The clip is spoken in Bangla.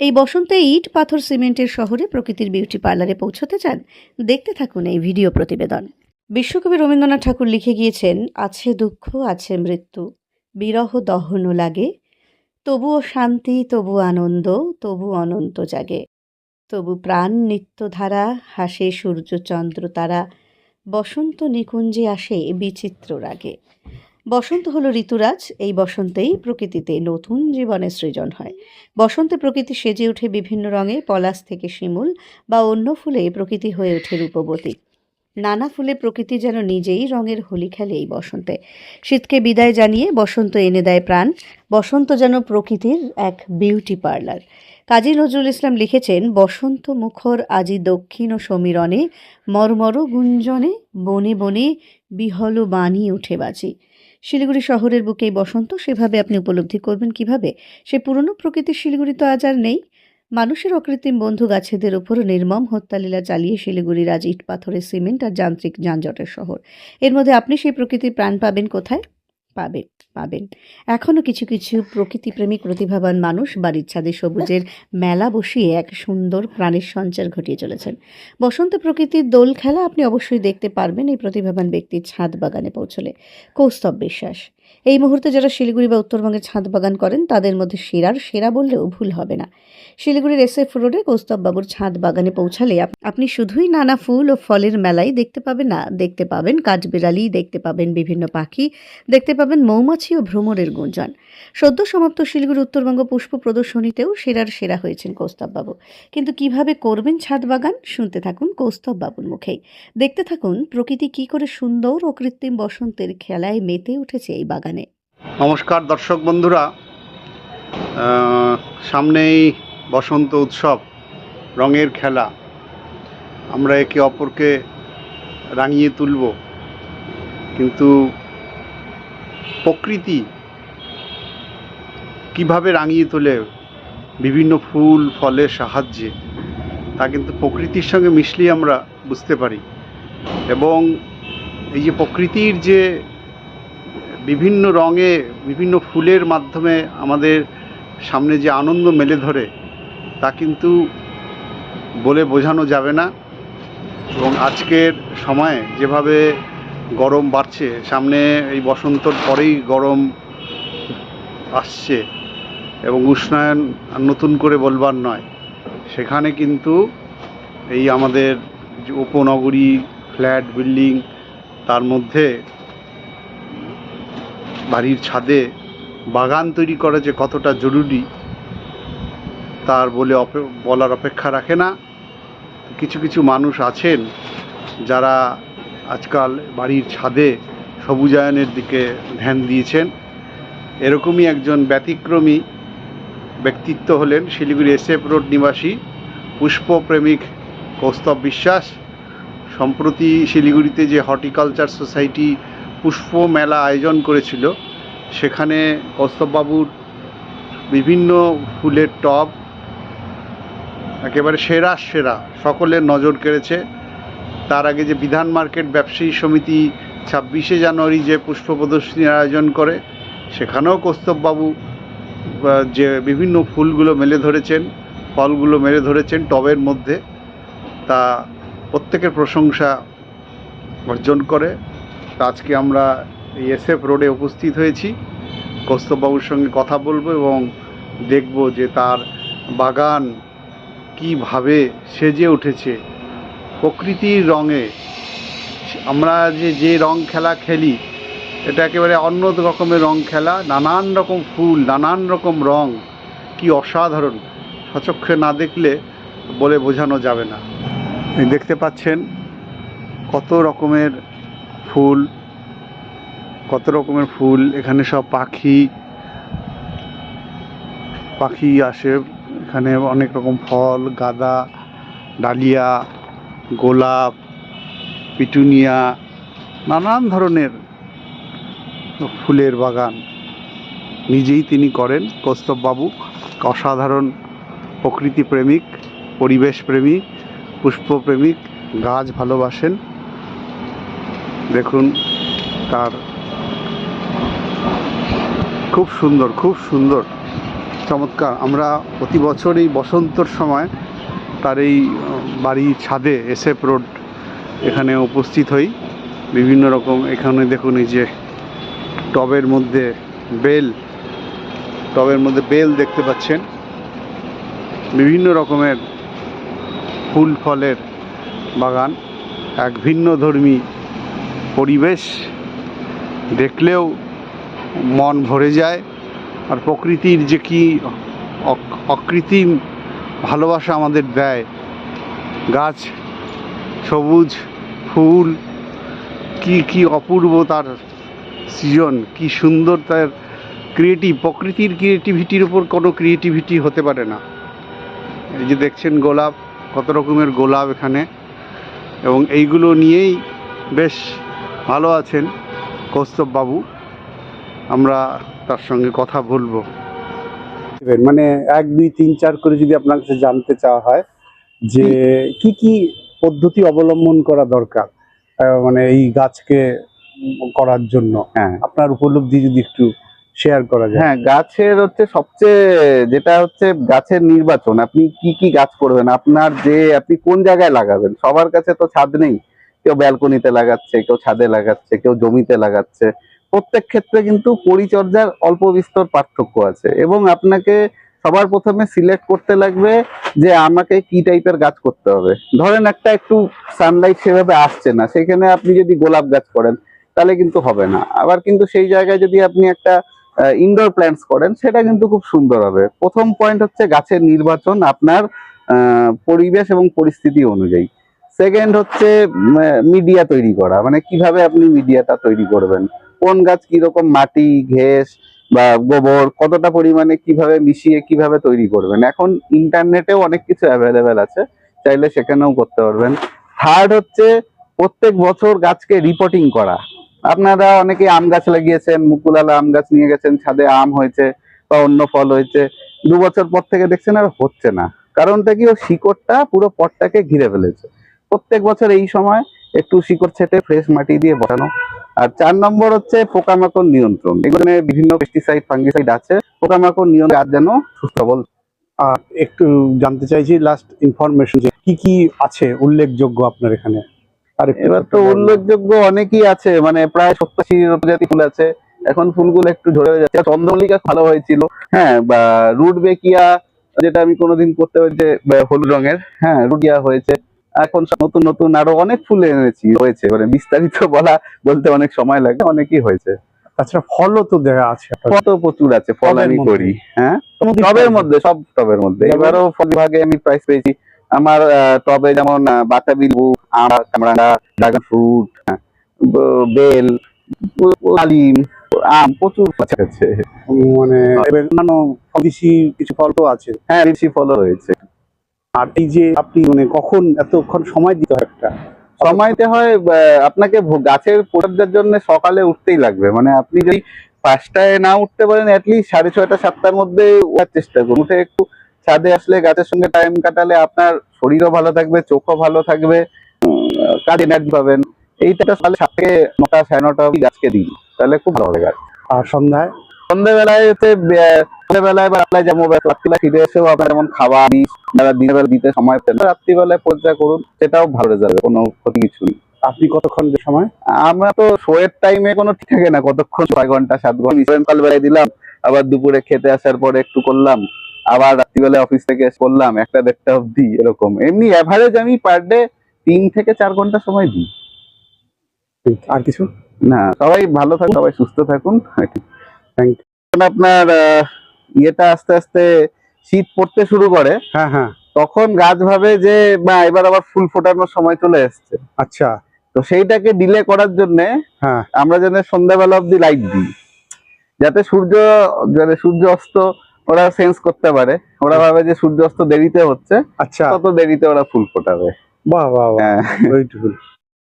এই বসন্তে ইট পাথর সিমেন্টের শহরে প্রকৃতির বিউটি পার্লারে পৌঁছতে চান, দেখতে থাকুন এই ভিডিও প্রতিবেদন। বিশ্বকবি রবীন্দ্রনাথ ঠাকুর লিখে গিয়েছেন, আছে দুঃখ, আছে মৃত্যু, বিরহ দহন লাগে, তবুও শান্তি, তবু আনন্দ, তবু অনন্ত জাগে। তবু প্রাণ নিত্যধারা হাসে সূর্য চন্দ্র তারা, বসন্ত নিকুঞ্জে আসে বিচিত্র রাগে। বসন্ত হলো ঋতুরাজ, এই বসন্তেই প্রকৃতিতে নতুন জীবনের সৃজন হয়। বসন্তে প্রকৃতি সেজে ওঠে বিভিন্ন রঙে পলাশ থেকে শিমুল বা অন্য ফুলে প্রকৃতি হয়ে ওঠে রূপবতী। নানা ফুলে প্রকৃতি যেন নিজেই রঙের হোলি খেলে এই বসন্তে। শীতকে বিদায় জানিয়ে বসন্ত এনে দেয় প্রাণ। বসন্ত যেন প্রকৃতির এক বিউটি পার্লার। কাজী নজরুল ইসলাম লিখেছেন, বসন্ত মুখর আজি দক্ষিণ ও সমীরণে, মর্মর গুঞ্জনে বনে বনে বিহল বাণী উঠে বাজি। শিলিগুড়ি শহরের বুকেই বসন্ত, সেভাবে আপনি উপলব্ধি করবেন কীভাবে? সে পুরনো প্রকৃতির শিলিগুড়ি তো আজ আর নেই। মানুষের অকৃত্রিম বন্ধু গাছেদের উপর নির্মম হত্যালীলা চালিয়ে শিলিগুড়ির আজ ইট পাথরের সিমেন্ট আর যান্ত্রিক যানজটের শহর। এর মধ্যে আপনি সেই প্রকৃতির প্রাণ পাবেন কোথায়? পাবেন পাবেন। এখনও কিছু কিছু প্রকৃতিপ্রেমিক প্রতিভাবান মানুষ বাড়ির ছাদে সবুজের মেলা বসিয়ে এক সুন্দর প্রাণীর সঞ্চার ঘটিয়ে চলেছেন। বসন্ত প্রকৃতির দোল খেলা আপনি অবশ্যই দেখতে পারবেন এই প্রতিভাবান ব্যক্তির ছাদ বাগানে পৌঁছলে। কৌস্তব বিশ্বাস। এই মুহূর্তে যারা শিলিগুড়ি বা উত্তরবঙ্গে ছাদ বাগান করেন, তাদের মধ্যে সেরার সেরা বললেও ভুল হবে না। শিলিগুড়ির এস এফ রোডে কৌস্তববাবুর ছাদ বাগানে পৌঁছালে আপনি শুধুই নানা ফুল ও ফলের মেলাই দেখতে পাবেন না, দেখতে পাবেন কাঠবিড়ালি, দেখতে পাবেন বিভিন্ন পাখি, দেখতে পাবেন মৌমাছি ও ভ্রমরের গুঞ্জন। সদ্য সমাপ্ত শিলিগুড়ি উত্তরবঙ্গ পুষ্প প্রদর্শনীতেও সেরার সেরা হয়েছেন কৌস্তববাবু। কিন্তু কীভাবে করবেন ছাদ বাগান, শুনতে থাকুন কৌস্তববাবুর মুখেই। দেখতে থাকুন প্রকৃতি কি করে সুন্দর ও কৃত্রিম বসন্তের খেলায় মেতে উঠেছে এই বাগানে। নমস্কার দর্শক বন্ধুরা। সামনেই বসন্ত উৎসব, রঙের খেলা। আমরা একে অপরকে রাঙিয়ে তুলব। কিন্তু প্রকৃতি কীভাবে রাঙিয়ে তোলে, বিভিন্ন ফুল, ফলের সাহায্যে, তা কিন্তু প্রকৃতির সঙ্গে মিশলেই আমরা বুঝতে পারি। এবং এই যে প্রকৃতির যে বিভিন্ন রঙে, বিভিন্ন ফুলের মাধ্যমে আমাদের সামনে যে আনন্দ মেলে ধরে, তা কিন্তু বলে বোঝানো যাবে না। এবং আজকের সময়ে যেভাবে গরম বাড়ছে, সামনে এই বসন্তর পরেই গরম আসছে এবং উষ্ণায়ন নতুন করে বলবার নয়, সেখানে কিন্তু এই আমাদের যে উপনগরী, ফ্ল্যাট, বিল্ডিং, তার মধ্যে বাড়ির ছাদে বাগান তৈরি করা যে কতটা জরুরি, তার বলে বলার অপেক্ষা রাখে না। কিছু কিছু মানুষ আছেন যারা আজকাল বাড়ির ছাদে সবুজায়নের দিকে ধ্যান দিয়েছেন। এরকমই একজন ব্যতিক্রমী ব্যক্তিত্ব হলেন শিলিগুড়ি এসএফ রোড নিবাসী পুষ্পপ্রেমিক কৌস্তব বিশ্বাস। সম্প্রতি শিলিগুড়িতে যে হর্টিকালচার সোসাইটি পুষ্প মেলা আয়োজন করেছিল। সেখানে কৌস্তববাবুর বিভিন্ন ফুলের টব, একেবারে সেরা সেরা, সকলের নজর কেড়েছে। তার আগে যে বিধান মার্কেট ব্যবসায়ী সমিতি ছাব্বিশে জানুয়ারি যে পুষ্প প্রদর্শনীর আয়োজন করে, সেখানেও কৌস্তববাবু যে বিভিন্ন ফুলগুলো মেলে ধরেছেন, ফলগুলো মেলে ধরেছেন টবের মধ্যে, তা প্রত্যেকের প্রশংসা অর্জন করে। আজকে আমরা এসএফ রোডে উপস্থিত হয়েছি। কৌস্তববাবুর সঙ্গে কথা বলব এবং দেখব যে তার বাগান কীভাবে সেজে উঠেছে। প্রকৃতির রঙে। আমরা যে যে রং খেলা খেলি, এটা একেবারে অন্য রকমের রং খেলা, নানান রকম ফুল, নানান রকম রং। কি অসাধারণ। সচক্ষে না দেখলে বলে বোঝানো যাবে না। দেখতে পাচ্ছেন কত রকমের ফুল, কত রকমের ফুল, এখানে সব পাখি পাখি আসে, এখানে অনেক রকম ফল, গাঁদা, ডালিয়া, গোলাপ, পিটুনিয়া, নানান ধরনের ফুলের বাগান। নিজেই তিনি করেন কৌস্তববাবু অসাধারণ প্রকৃতি প্রেমিক পরিবেশ প্রেমী পুষ্পপ্রেমিক, গাছ ভালোবাসেন। দেখুন, তার খুব সুন্দর খুব সুন্দর, চমৎকার। আমরা প্রতি বছর এই বসন্তর সময় তার এই বাড়ির ছাদে এসএফ রোড এখানে উপস্থিত হই। বিভিন্ন রকম, এখানে দেখুন এই যে টবের মধ্যে বেল, টবের মধ্যে বেল দেখতে পাচ্ছেন। বিভিন্ন রকমের ফুল ফলের বাগান, এক ভিন্ন ধর্মী পরিবেশ দেখলেও মন ভরে যায় আর প্রকৃতির যে কি অক- অকৃত্রিম ভালোবাসা আমাদের দেয়। গাছ, সবুজ, ফুল, কি কি অপূর্ব তার সৃজন, কি সুন্দর তার ক্রিয়েটিভ প্রকৃতির ক্রিয়েটিভিটির উপর কোনো ক্রিয়েটিভিটি হতে পারে না। এই যে দেখছেন গোলাপ, কত রকমের গোলাপ এখানে। এবং এইগুলো নিয়েই বেশ ভালো আছেন কৌস্তব বাবু। আমরা তার সঙ্গে কথা বলব। মানে এক দুই তিন চার করে যদি আপনার কাছে জানতে চাওয়া হয় যে কি কি পদ্ধতি অবলম্বন করা দরকার মানে এই গাছকে করার জন্য। হ্যাঁ। আপনার উপলব্ধি যদি একটু শেয়ার করা যায়। হ্যাঁ গাছের হচ্ছে সবচেয়ে যেটা হচ্ছে গাছের নির্বাচন। আপনি কি কি গাছ করবেন? আপনার যে আপনি কোন জায়গায় লাগাবেন? সবার কাছে তো ছাদ নেই। কেউ ব্যালকনিতে লাগাচ্ছে, কেউ ছাদে লাগাচ্ছে, কেউ জমিতে লাগাচ্ছে। প্রত্যেক ক্ষেত্রে কিন্তু পরিচর্যার অল্প বিস্তর পার্থক্য আছে এবং আপনাকে সবার প্রথমে সিলেক্ট করতে লাগবে যে আমাকে কি টাইপের গাছ করতে হবে। ধরেন একটা একটু সানলাইট সেভাবে আসছে না, সেখানে আপনি যদি গোলাপ গাছ করেন, তাহলে কিন্তু হবে না। আবার কিন্তু সেই জায়গায় যদি আপনি একটা ইনডোর প্ল্যান্টস করেন, সেটা কিন্তু খুব সুন্দর হবে। প্রথম পয়েন্ট হচ্ছে গাছের নির্বাচন, আপনার পরিবেশ এবং পরিস্থিতি অনুযায়ী। সেকেন্ড হচ্ছে মিডিয়া তৈরি করা। মানে কীভাবে আপনি মিডিয়াটা তৈরি করবেন? কোন গাছ কীরকম মাটি, ঘেস বা গোবর, কতটা পরিমাণে কীভাবে মিশিয়ে কীভাবে তৈরি করবেন? এখন ইন্টারনেটেও অনেক কিছু অ্যাভেলেবেল আছে, চাইলে সেখানেও করতে পারবেন। থার্ড হচ্ছে, প্রত্যেক বছর গাছকে রিপোর্টিং করা। আপনারা অনেকে আম গাছ লাগিয়েছেন, মুকুলালা আম গাছ নিয়ে গেছেন, ছাদে আম হয়েছে বা অন্য ফল হয়েছে। দু বছর পর থেকে দেখছেন আর হচ্ছে না। কারণটা কি? ও শিকড়টা পুরো পটটাকে ঘিরে ফেলেছে। প্রত্যেক বছর এই সময় একটু শিকড় ছেটে ফ্রেশ মাটি দিয়ে বসানো। আর চার নম্বর হচ্ছে পোকামাকড় নিয়ন্ত্রণ। এখানে বিভিন্ন পেস্টিসাইড ফাঙ্গিসাইড আছে। পোকামাকড় নিয়ন্ত্রণ গাছ যেন সুস্থ সবল আর একটু জানতে চাইছি লাস্ট ইনফরমেশন যে কি কি আছে উল্লেখযোগ্য আপনার এখানে? আর এবার তো উল্লেখযোগ্য অনেকই আছে। মানে প্রায় সপ্তাশি প্রজাতি ফুল আছে। এখন ফুলগুলো একটু ঝরে যাচ্ছে। চন্দ্রমল্লিকা ভালো হয়েছিল। হ্যাঁ বা রুট বেকিয়া যেটা আমি কোনোদিন করতে হয়েছে হলুদ রঙের। হ্যাঁ রুটিয়া হয়েছে। এখন নতুন নতুন আরও অনেক ফুল এনেছি হয়েছে মানে বিস্তারিত বলা বলতে অনেক সময় লাগে অনেকই হয়েছে। তাছাড়া ফলও তো দেখা আছে আপনার। কত প্রচুর আছে ফল আমি করি হ্যাঁ? টবের মধ্যে। সব টবের মধ্যে। এবারও ফল বিভাগে আমি প্রাইজ পেয়েছি। আমার টবে যেমন বাতাবি লেবু আম কামরাঙ্গা ড্রাগন ফ্রুট বেল আলিম আম প্রচুর আছে। মানে অন্যান্য কিছু ফল তো আছে। হ্যাঁ ঋষি ফলও রয়েছে। আর এই যে আপনি মানে কখন এতক্ষণ সময় দিতে হয় একটা? সময়তে হয় আপনাকে গাছের পরিচর্যার জন্য সকালে উঠতেই লাগবে। মানে আপনি যদি পাঁচটায় না উঠতে পারেন অ্যাটলিস্ট সাড়ে ছয়টা সাতটার মধ্যে উঠার চেষ্টা করুন। উঠে একটু ছাদে আসলে গাছের সঙ্গে টাইম কাটালে আপনার শরীরও ভালো থাকবে চোখও ভালো থাকবে কাজ এনার্জি পাবেন। এইটা সকালে সাত থেকে নটা সাড়ে নটা গাছকে দিন। তাহলে খুব ভালো গাছ। আর সন্ধ্যায়? আহ, সন্ধ্যাবেলায় বা রাত্রে যেমন রাত্রিবেলা ফিরে এসেও আপনার যেমন খাবার যারা দিনের বেলা দিতে সময় পেন রাত্রিবেলায় পরিচর্যা করুন সেটাও ভালো রেজাল্ট কোনো ক্ষতি কিছু নেই। আপনি কতক্ষণ যে সময়? আমরা তো শোয়ের টাইমে কোনো ঠিক থাকে না কতক্ষণ ছয় ঘণ্টা সাত ঘণ্টা। সকাল বেলায় দিলাম আবার দুপুরে খেতে আসার পরে একটু করলাম আবার রাত্রিবেলা অফিস থেকে এসে করলাম একটা দেড়টা অবধি এরকম। এমনি অ্যাভারেজ আমি পার ডে তিন থেকে চার ঘণ্টা সময় দিই। আর কিছু? না সবাই ভালো থাকুন সবাই সুস্থ থাকুন আপনার ইয়েটা আস্তে আস্তে শীত পড়তে শুরু করে হ্যাঁ হ্যাঁ। তখন গাছ ভাবে যে বা এবার আবার ফুল ফোটানোর সময় চলে এসছে। আচ্ছা। তো সেইটাকে ডিলে করার জন্য হ্যাঁ। আমরা যেন সন্ধ্যাবেলা অব্দি লাইট দিই। যাতে সূর্য যাতে সূর্য অস্ত ওরা সেন্স করতে পারে। ওরা ভাবে যে সূর্য অস্ত দেরিতে হচ্ছে। আচ্ছা। তত দেরিতে ওরা ফুল ফোটাবে। বাহ বাহ বাহ। হ্যাঁ।